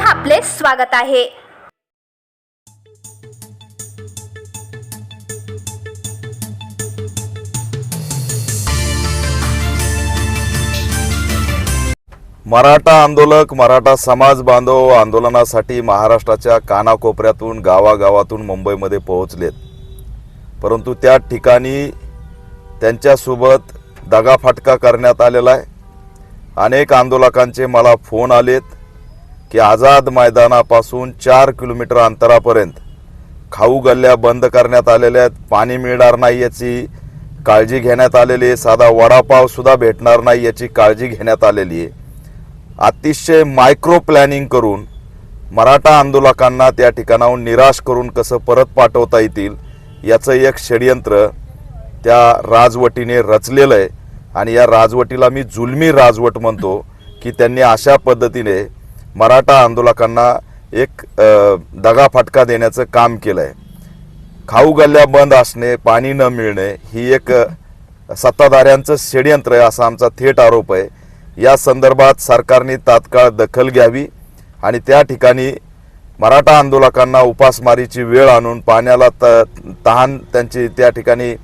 आपले स्वागत आहे. मराठा आंदोलक मराठा समाज बांधव आंदोलनासाठी महाराष्ट्राच्या कानाकोपऱ्यातून गावागावातून मुंबईमध्ये पोहोचलेत. परंतु त्या ठिकाणी त्यांच्यासोबत दगाफटका करण्यात आलेला आहे. अनेक आंदोलकांचे मला फोन आलेत की आझाद मैदानापासून चार किलोमीटर अंतरापर्यंत खाऊ गल्ल्या बंद करण्यात आलेल्या आहेत पाणी मिळणार नाही याची काळजी घेण्यात आलेली आहे साधा वडापावसुद्धा भेटणार नाही याची काळजी घेण्यात आलेली आहे. अतिशय मायक्रो प्लॅनिंग करून मराठा आंदोलकांना त्या ठिकाणाहून निराश करून कसं परत पाठवता येतील याचं एक षडयंत्र त्या राजवटीने रचलेलं आहे. आणि या राजवटीला मी जुलमी राजवट म्हणतो की त्यांनी अशा पद्धतीने मराठा आंदोलकांना एक दगा फटका देण्याचं काम केलं आहे खाऊ गल्ल्या बंद असणे पाणी न मिळणे ही एक सत्ताधाऱ्यांचं षडयंत्र आहे असा आमचा थेट आरोप आहे. या संदर्भात सरकारने तात्काळ दखल घ्यावी आणि त्या ठिकाणी मराठा आंदोलकांना उपासमारीची वेळ आणून पाण्याला त तहान त्यांची त्या ठिकाणी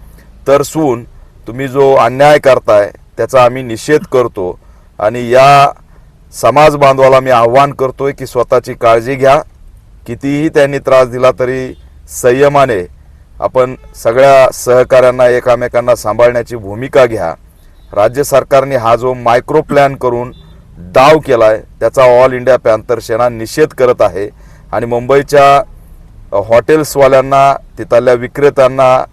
तरसवून तुम्ही जो अन्याय करताय त्याचा आम्ही निषेध करतो आणि या समाज बांधवाला मी आव्हान करतोय की स्वतःची काळजी घ्या. कितीही त्यांनी त्रास दिला तरी संयमाने आपण सगळ्या सहकाऱ्यांना एकामेकांना सांभाळण्याची भूमिका घ्या. राज्य सरकारने हा जो मायक्रो प्लॅन करून डाव केलाय त्याचा ऑल इंडिया पॅन्थर सेना निषेध करत आहे. आणि मुंबईच्या हॉटेल्सवाल्यांना तिथल्या विक्रेत्यांना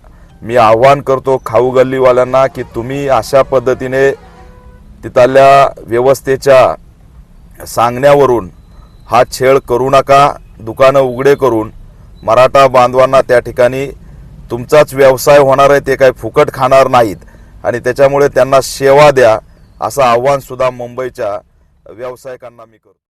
मी आव्हान करतो खाऊ गल्लीवाल्यांना की तुम्ही अशा पद्धतीने तिथल्या व्यवस्थेच्या सांगण्यावरून हा छेड करू नका दुकानं उघडे करून मराठा बांधवांना त्या ठिकाणी तुमचाच व्यवसाय होणार आहे ते काही फुकट खाणार नाहीत आणि त्याच्यामुळे त्यांना सेवा द्या असं आव्हानसुद्धा मुंबईच्या व्यावसायिकांना मी करतो.